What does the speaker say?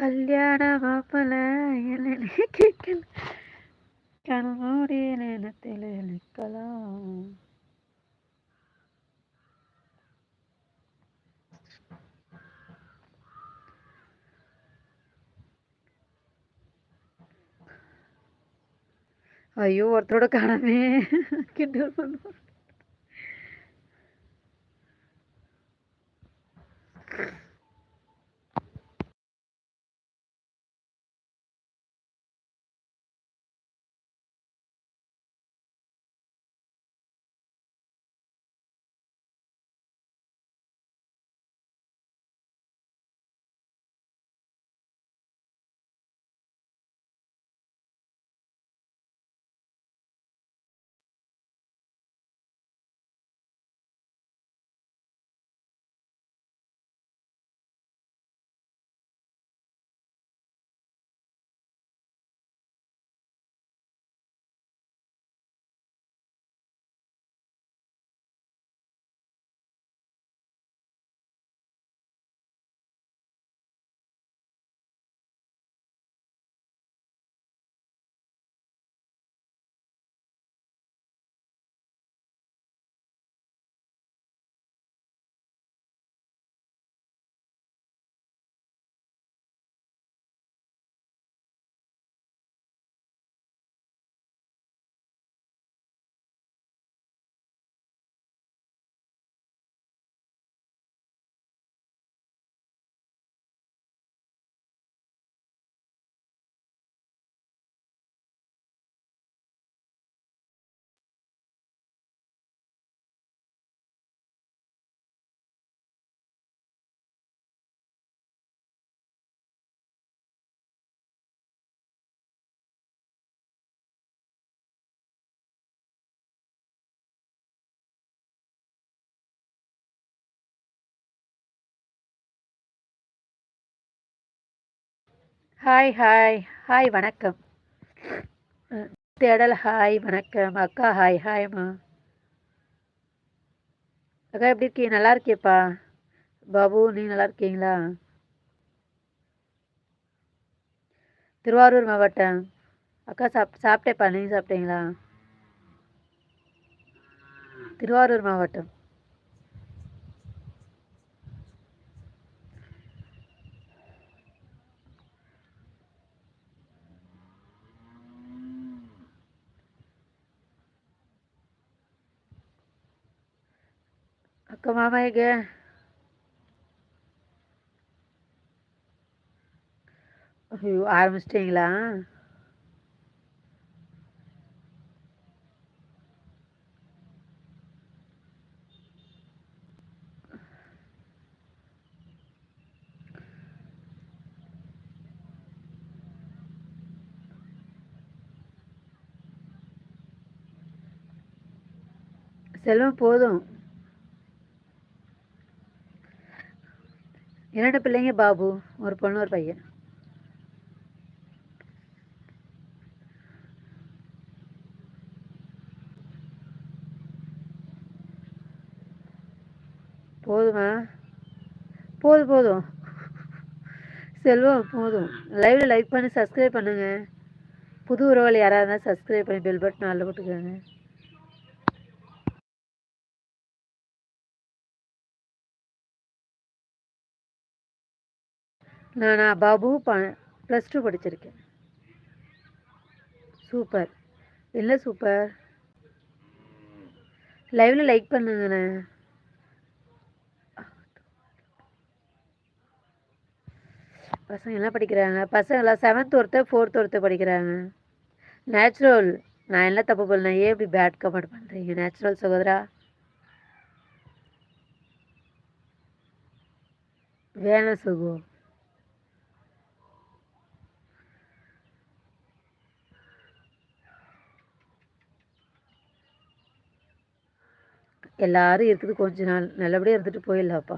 கல்யாண மாப்பிள்ள என்ன கேட்கல கண்மூடி நேரத்தில் நிற்கலாம் ஐயோ ஒருத்தரோட காணமே கிண்டல் பண்ணுவோம் ஹாய் ஹாய் ஹாய் வணக்கம். தேடல் ஹாய் வணக்கம். அக்கா ஹாய் ஹாய்மா அக்கா எப்படி இருக்கீங்க நல்லா இருக்கியப்பா. பாபு நீ நல்லா இருக்கீங்களா? திருவாரூர் மாவட்டம். அக்கா சாப் சாப்பிட்டேப்பா. நீங்கள் சாப்பிட்டீங்களா? திருவாரூர் மாவட்டம். அக்கா மாமா எங்க ஐயோ ஆரம்பிச்சிட்டிங்களா செல்வம் போதும் இரண்டு பிள்ளைங்க பாபு ஒரு பொண்ணு ஒரு பையன். போதுமா? போதும் போதும். செல்வம் போதும். லைவ்ல லைக் பண்ணி சப்ஸ்கிரைப் பண்ணுங்க. புது உறவுகள் யாராவது இருந்தால் சப்ஸ்கிரைப் பண்ணி பெல் பட்டன் நல்ல போட்டுக்கோங்க. நானா பாபு ப ப்ளஸ் டூ படிச்சிருக்கேன். சூப்பர் என்ன சூப்பர் லைவில் லைக் பண்ணுங்கண்ணே. பசங்க என்ன படிக்கிறாங்க? பசங்க செவன்த் ஒருத்தர் ஃபோர்த் ஒருத்தர் படிக்கிறாங்க. நேச்சுரல் நான் என்ன தப்பு பண்ணேன்? ஏன் இப்படி பேட் கமெண்ட் பண்ணுறீங்க நேச்சுரல் சகோதரா? வேணாம் சுகு. எல்லாரும் இருக்குது கொஞ்ச நாள். நல்லபடியாக இருந்துட்டு போயிடலாப்பா